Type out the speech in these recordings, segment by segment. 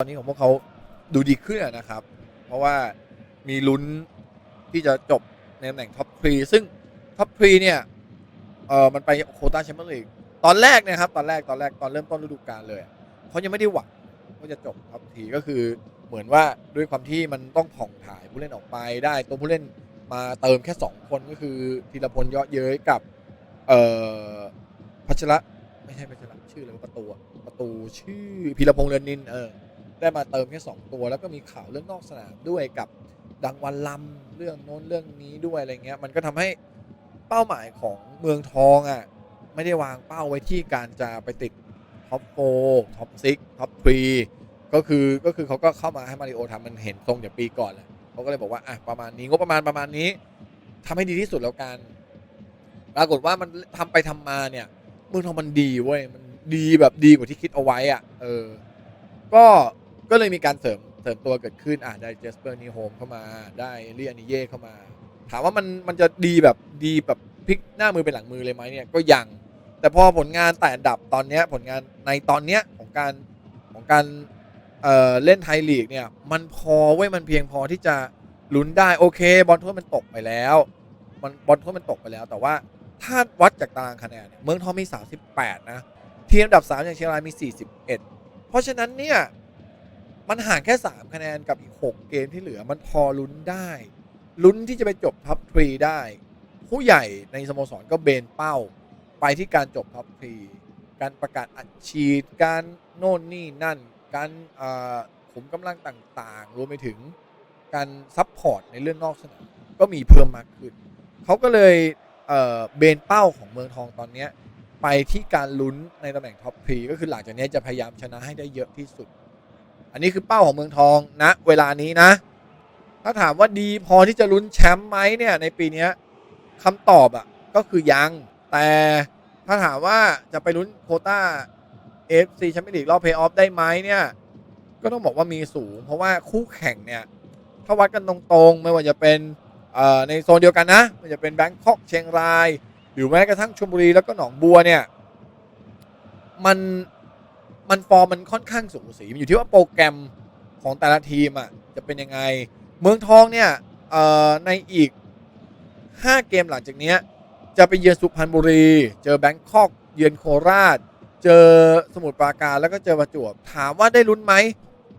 ตอนนี้ของพวกเขาดูดีขึ้นนะครับ เพราะว่ามีลุ้นที่จะจบในตำแหน่งท็อปทรีซึ่งท็อปทรีเนี่ยเออมันไปโคต้าแชมเปี้ยนลีกตอนแรกนะครับ ตอนแรกตอนแรกตอนเริ่มต้นฤดูกาลเลยเขายังไม่ได้หวังว่าจะจบท็อปทรีก็คือเหมือนว่าด้วยความที่มันต้องผ่องถ่ายผู้เล่นออกไปได้ ตัวผู้เล่นมาเติมแค่ 2 คนก็คือธีรพลเยาะเย้ยกับเอ่อพัชระไม่ใช่พัชระชื่ออะไรประตูประตูชื่อพีรพงษ์เรือนนินเออ ได้มาเติมแค่2ตัว แล้วก็มีข่าวเรื่องนอกสนามด้วยกับดังวันลำเรื่องโน้นเรื่องนี้ด้วยอะไรเงี้ยมันก็ทำให้เป้าหมายของเมืองทองอะไม่ได้วางเป้าไว้ที่การจะไปติดท็อปโฟท็อปซิกท็อปทรีก็คือก็คือเขาก็เข้ามาให้มาริโอทำมันเห็นทรงจากปีก่อนแหละเขาก็เลยบอกว่าอะประมาณนี้งบประมาณประมาณนี้ทำให้ดีที่สุดแล้วกันปรากฏว่ามันทำไปทำมาเนี่ยเมืองทองมันดีเว้ยมันดีแบบดีกว่าที่คิดเอาไว้อะเออ ก็ ก็เลยมีการเสริมเสริมตัวเกิดขึ้นอะได้เจสเปอร์นีโฮมเข้ามาได้เรียนิเย่เข้ามา ถามว่ามันมันจะดีแบบดีแบบพลิกหน้ามือเป็นหลังมือเลยไหมเนี่ยก็ยัง แต่พอผลงานแต่อันดับตอนนี้ผลงานในตอนเนี้ยของการของการเเล่นไทยลีกเนี่ยมันพอเว้ยมันเพียงพอที่จะลุ้นได้โอเค บอลถ้วมันตกไปแล้วมันบอลถ้วมันตกไปแล้ว แต่ว่าถ้าวัดจากตารางคะแนนเนี่ยเมืองทองมี 38 นะ ทีมอันดับ 3 อย่างเชียงรายมี 41 เพราะฉะนั้นเนี่ย มันห่างแค่ 3 คะแนนกับอีก 6 เกมที่เหลือมันพอลุ้นได้ ลุ้นที่จะไปจบท็อปทรีได้ ผู้ใหญ่ในสโมสรก็เบนเป้า ไปที่การจบท็อปทรีการประกาศอัดฉีดการโน่นนี่นั่น การเอ่อขุมกำลังต่างๆ รวมไปถึงการซัพพอร์ตในเรื่องนอกสนามก็มีเพิ่มมากขึ้น เขาก็เลยเอ่อเบนเป้าของเมืองทองตอนนี้ไปที่การลุ้นในตำแหน่งท็อปทรีก็คือหลังจากนี้จะพยายามชนะให้ได้เยอะที่สุด อันนี้คือเป้าของเมืองทองณเวลานี้นะ ถ้าถามว่าดีพอที่จะลุ้นแชมป์ไหมเนี่ยในปีนี้คำตอบอะก็คือยังแต่ถ้าถามว่าจะไปลุ้นโคต้า AFC แชมเปี้ยนลีกรอบเพลย์ออฟได้ไหมเนี่ยก็ต้องบอกว่ามีสูง เพราะว่าคู่แข่งเนี่ยถ้าวัดกันตรงๆ ไม่ว่าจะเป็นในโซนเดียวกันนะมันจะเป็นแบงคอกเชียงราย หรือแม้กระทั่งชลบุรีแล้วก็หนองบัวเนี่ย มัน มันฟอร์มมันค่อนข้างสูสีมันอยู่ที่ว่าโปรแกรมของแต่ละทีมอะจะเป็นยังไง เมืองทองเนี่ยในอีก 5 เกมหลังจากนี้จะไปเยือนสุพรรณบุรี เจอแบงคอกเยือนโคราช เจอสมุทรปราการแล้วก็เจอประจวบถามว่าได้ลุ้นไหม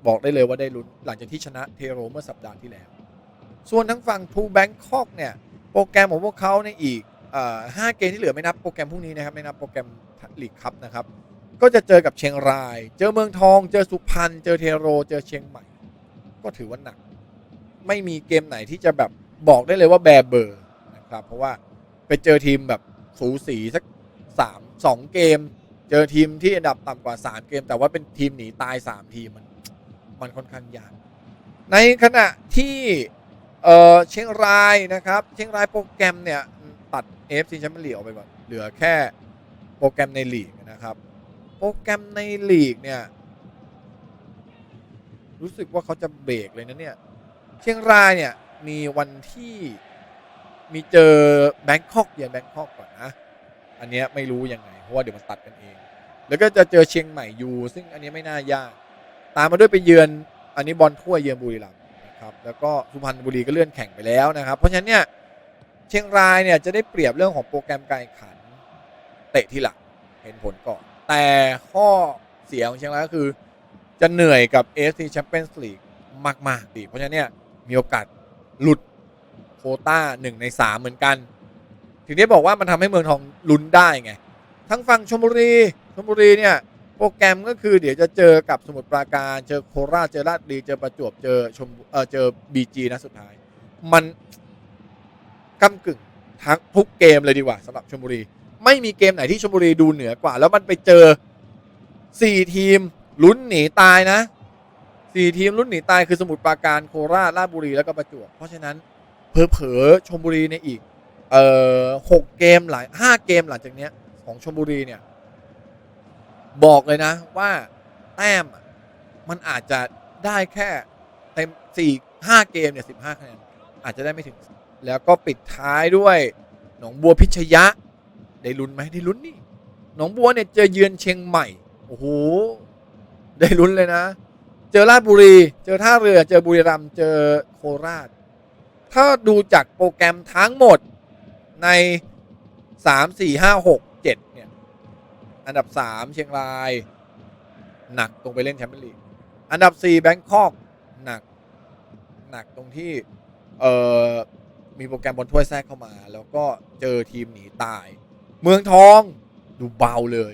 บอกได้เลยว่าได้ลุ้นหลังจากที่ชนะเทโรเมื่อสัปดาห์ที่แล้ว ส่วนทั้งฝั่งทูแบงคอกเนี่ยโปรแกรมของพวกเขาในอีกห้าเกมที่เหลือไม่นับโปรแกรมพรุ่งนี้นะครับไม่นับโปรแกรมลีกคัพนะครับ ก็จะเจอกับเชียงราย เจอเมืองทอง เจอสุพรรณ เจอเทโร เจอเชียงใหม่ ก็ถือว่าหนัก ไม่มีเกมไหนที่จะแบบบอกได้เลยว่าแบเบอร์นะครับ เพราะว่าไปเจอทีมแบบสูสีสักสามสองเกม เจอทีมที่อันดับต่ำกว่า 3 เกม แต่ว่าเป็นทีมหนีตาย 3 ทีมมันมันค่อนข้างยาก ในขณะที่เออเชียงรายนะครับ เชียงรายโปรแกรมเนี่ยตัด AFC แชมเปี้ยนลีกออกไปก่อน เหลือแค่โปรแกรมในลีกนะครับ โปรแกรมในลีกเนี่ย รู้สึกว่าเขาจะเบรกเลยนะเนี่ย เชียงรายเนี่ยมีวันที่มีเจอแบงคอกเยือนแบงคอกก่อนนะ อันเนี้ยไม่รู้ยังไง เพราะว่าเดี๋ยวมันตัดกันเอง แล้วก็จะเจอเชียงใหม่ยูซึ่งอันนี้ไม่น่ายาก ตามมาด้วยไปเยือน อันนี้บอลถ้วยเยือนบุรีรัมย์นะครับ แล้วก็สุพรรณบุรีก็เลื่อนแข่งไปแล้วนะครับ เพราะฉะนั้นเนี่ยเชียงรายเนี่ยจะได้เปรียบเรื่องของโปรแกรมการแข่งขัน เตะที่หลังเห็นผลก่อน แต่ข้อเสียของเชียงรายก็คือ จะเหนื่อยกับ AFC Champions League มากๆดีเพราะฉะนั้นเนี่ยมีโอกาสหลุดโคต้าหนึ่งในสามเหมือนกันถึงได้บอกว่ามันทำให้เมืองทองลุ้นได้ไง ทั้งฝั่งชลบุรีชลบุรีเนี่ยโปรแกรมก็คือเดี๋ยวจะเจอกับสมุทรปราการเจอโคราชเจอราชบุรีเจอประจวบเจอชมเออเจอบีจีนะสุดท้าย มันก้ากึ่งทั้งทุกเกมเลยดีกว่าสำหรับชลบุรี ไม่มีเกมไหนที่ชลบุรีดูเหนือกว่า แล้วมันไปเจอสี่ทีมลุ้นหนีตายนะสี่ทีมลุ้นหนีตายคือสมุทรปราการโคราชราชบุรีแล้วก็ประจวบเพราะฉะนั้นเผลอๆชลบุรีในอีกเอ่อหกเกมหลายห้าเกมหลังจากเนี้ยของชลบุรีเนี่ยบอกเลยนะว่าแต้มมันอาจจะได้แค่เต็มสี่ห้าเกมเนี่ยสิบห้าคะแนนอาจจะได้ไม่ถึง แล้วก็ปิดท้ายด้วย หนองบัวพิชยะ ได้ลุ้นไหมได้ลุ้นนี่หนองบัวเนี่ยเจอเยือนเชียงใหม่โอ้โหได้ลุ้นเลยนะ เจอราชบุรี เจอท่าเรือ เจอบุรีรัมย์เจอโคราช ถ้าดูจากโปรแกรมทั้งหมดในสามสี่ห้าหกเจ็ดเนี่ย อันดับสามเชียงราย หนักตรงไปเล่นแชมเปี้ยนลีก อันดับสี่แบงคอกหนัก หนักตรงที่ เอ่อ มีโปรแกรมบอลถ้วยแทรกเข้ามา แล้วก็เจอทีมหนีตาย เมืองทองดูเบาเลย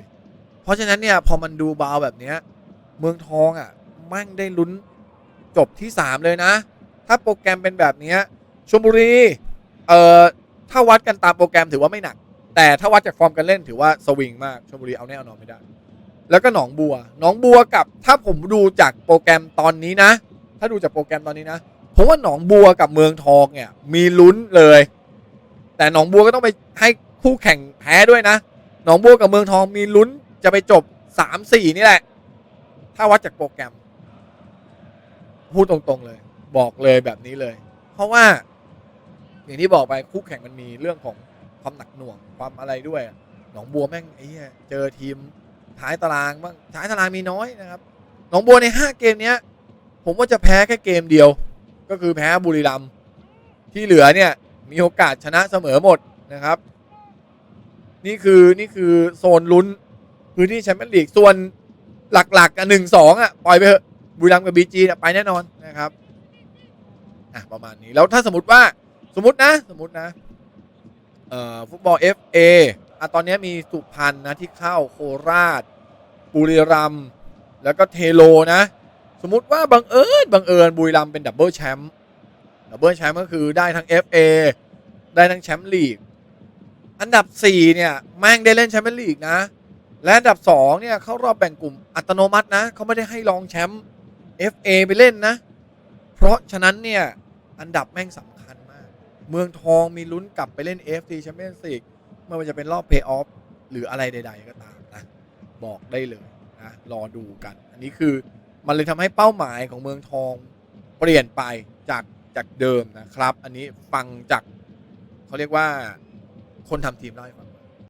เพราะฉะนั้นเนี่ยพอมันดูเบาแบบเนี้ยเมืองทองอะมั่งได้ลุ้นจบที่ 3 เลยนะ ถ้าโปรแกรมเป็นแบบนี้ชลบุรีเอ่อถ้าวัดกันตามโปรแกรมถือว่าไม่หนัก แต่ถ้าวัดจากฟอร์มการเล่นถือว่าสวิงมากชลบุรีเอาแน่เอานอนไม่ได้ แล้วก็หนองบัว หนองบัวกับถ้าผมดูจากโปรแกรมตอนนี้นะ ถ้าดูจากโปรแกรมตอนนี้นะผมว่าหนองบัวกับเมืองทองเนี่ยมีลุ้นเลย แต่หนองบัวก็ต้องไปให้ คู่แข่งแพ้ด้วยนะหนองบัวกับเมืองทองมีลุ้นจะไปจบสามสี่นี่แหละ ถ้าวัดจากโปรแกรม พูดตรงๆเลย บอกเลยแบบนี้เลย เพราะว่า อย่างที่บอกไปคู่แข่งมันมีเรื่องของความหนักหน่วงความอะไรด้วย หนองบัวแม่งไอ้เหี้ยเจอทีมท้ายตารางบ้างท้ายตารางมีน้อยนะครับ หนองบัวในห้าเกมเนี้ย ผมว่าจะแพ้แค่เกมเดียว ก็คือแพ้บุรีรัมย์ที่เหลือเนี่ยมีโอกาสชนะเสมอหมดนะครับ นี่คือนี่คือโซนลุ้นพื้นที่แชมเปี้ยนลีกส่วนหลักๆอะหนึ่งสองอะปล่อยไปเถอะบุรีรัมย์กับบีจีไปแน่นอนนะครับอะประมาณนี้แล้วถ้าสมมติว่าสมมตินะสมมตินะเอ่อฟุตบอล FA อะตอนนี้มีสุพรรณนะที่เข้าโคราชบุรีรัมย์แล้วก็เทโลนะ สมมติว่าบังเอิญบังเอิญบุรีรัมย์เป็นดับเบิลแชมป์ดับเบิลแชมป์ก็คือได้ทั้ง FA ได้ทั้งแชมป์ลีก อันดับ 4 เนี่ย แม่งได้เล่นแชมเปี้ยนลีกนะ และอันดับ 2 เนี่ย เข้ารอบแบ่งกลุ่มอัตโนมัตินะเขาไม่ได้ให้รองแชมป์ FA ไปเล่นนะ เพราะฉะนั้นเนี่ย อันดับแม่งสำคัญมาก เมืองทองมีลุ้นกลับไปเล่น AFC Champions League ไม่ว่าจะเป็นรอบเพย์ออฟหรืออะไรใด ๆ ก็ตามนะ บอกได้เลยนะรอดูกัน อันนี้คือมันเลยทำให้เป้าหมายของเมืองทองเปลี่ยนไปจากจากเดิมนะครับ อันนี้ฟังจากเขาเรียกว่า คนทำทีมเล่าให้ฟัง